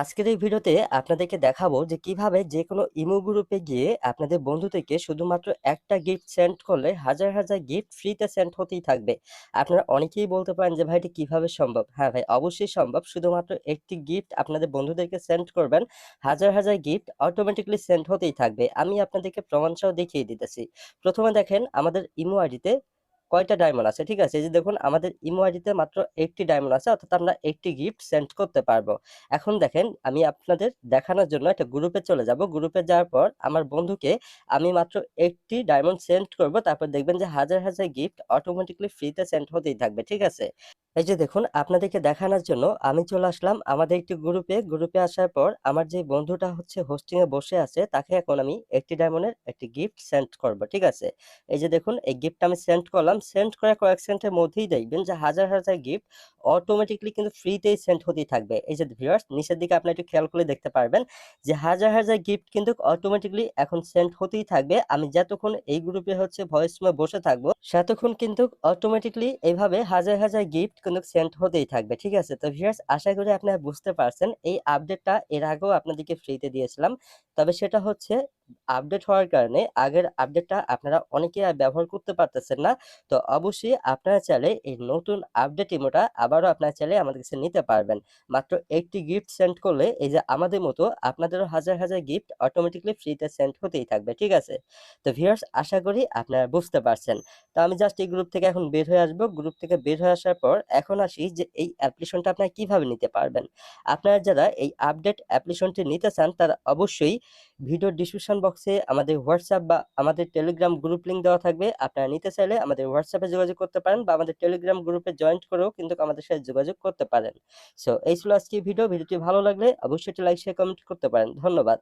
আজকের এই ভিডিওতে আপনাদেরকে দেখাবো যে কীভাবে যে কোনো ইমো গ্রুপে গিয়ে আপনাদের বন্ধু থেকে শুধুমাত্র একটা গিফট সেন্ড করলে হাজার হাজার গিফট ফ্রিতে সেন্ড হতেই থাকবে। আপনারা অনেকেই বলতে পারেন যে, ভাই, এটা কীভাবে সম্ভব? হ্যাঁ ভাই, অবশ্যই সম্ভব। শুধুমাত্র একটি গিফট আপনাদের বন্ধুদেরকে সেন্ড করবেন, হাজার হাজার গিফট অটোমেটিকলি সেন্ড হতেই থাকবে। আমি আপনাদেরকে প্রমাণ সহ দেখিয়ে দিতেছি। প্রথমে দেখেন, আমাদের ইমো আইডিতে কয়টা ডায়মন্ড আছে? ঠিক আছে, এই যে দেখুন, আমাদের ইমো আইডিতে মাত্র একটি ডায়মন্ড আছে, অর্থাৎ আমরা একটি গিফট সেন্ড করতে পারব। এখন দেখেন, আমি আপনাদের দেখানোর জন্য একটা গ্রুপে চলে যাব। গ্রুপে যাওয়ার পর আমার বন্ধুকে আমি মাত্র একটি ডায়মন্ড সেন্ড করব, তারপর দেখবেন যে হাজার হাজার গিফট অটোমেটিকলি ফ্রিতে সেন্ড হতেই থাকবে, ঠিক আছে? এই যে দেখুন, আপনাদেরকে দেখানোর জন্য আমি চলে আসলাম আমাদের একটি গ্রুপে গ্রুপে আসার পর আমার যে বন্ধুটা হচ্ছে হোস্টিং এ বসে আছে, তাকে এখন আমি একটি ডায়মন্ডের একটি গিফট সেন্ড করব, ঠিক আছে? এই যে দেখুন, এই গিফট আমি সেন্ড করলাম সেন্ড করার কয়েক সেকেন্ডের মধ্যেই দেখবেন যে হাজার হাজার গিফট অটোমেটিকলি কিন্তু ফ্রিতেই সেন্ড হতেই থাকবে। এই যে ভিউয়ার্স নিচের দিকে আপনি একটু খেয়াল করে দেখতে পারবেন যে হাজার হাজার গিফট কিন্তু অটোমেটিকলি এখন সেন্ড হতেই থাকবে। আমি যতক্ষণ এই গ্রুপে হচ্ছে ভয়েস রুমে বসে থাকব, ততক্ষণ কিন্তু অটোমেটিকলি এইভাবে হাজার হাজার গিফট কিন্তু সেন্ড হতেই থাকবে। ঠিক আছে? তো ভিউয়ার্স আশা করি আপনারা বুঝতে পারছেন। এই আপডেটটা এর আগেও আপনাদেরকে ফ্রিতে দিয়েছিলাম। তবে সেটা হচ্ছে আপডেট হওয়ার কারণে আগের আপডেটটা আপনারা অনেকেই আর ব্যবহার করতে পারতেছেন না। তো অবশ্যই আপনারা চাইলে এই নতুন আপডেট ইমোটা আবারও আপনারা চাইলে আমাদের কাছে নিতে পারবেন। মাত্র একটি গিফট সেন্ড করলে এই যে আমাদের মতো আপনাদেরও হাজার হাজার গিফট অটোমেটিকলি ফ্রিতে সেন্ড হতেই থাকবে, ঠিক আছে? তো ভিউয়ার্স আশা করি আপনারা বুঝতে পারছেন। তো আমি জাস্ট এই গ্রুপ থেকে এখন বের হয়ে আসব। গ্রুপ থেকে বের হয়ে আসার পর এখন আসি যে এই অ্যাপ্লিকেশনটা আপনারা কীভাবে নিতে পারবেন। আপনারা যারা এই আপডেট অ্যাপ্লিকেশনটি নিতে চান তারা অবশ্যই ভিডিও ডিসক্রিপশন বক্সে আমাদের হোয়াটসঅ্যাপ বা আমাদের টেলিগ্রাম গ্রুপ লিঙ্ক দেওয়া থাকবে। আপনারা নিতে চাইলে আমাদের হোয়াটসঅ্যাপে যোগাযোগ করতে পারেন বা আমাদের টেলিগ্রাম গ্রুপে জয়েন্ট করেও কিন্তু আমাদের সাথে যোগাযোগ করতে পারেন। সো এই ছিল আজকে ভিডিও ভিডিওটি ভালো লাগলে অবশ্যই লাইক শেয়ার কমেন্ট করতে পারেন। ধন্যবাদ।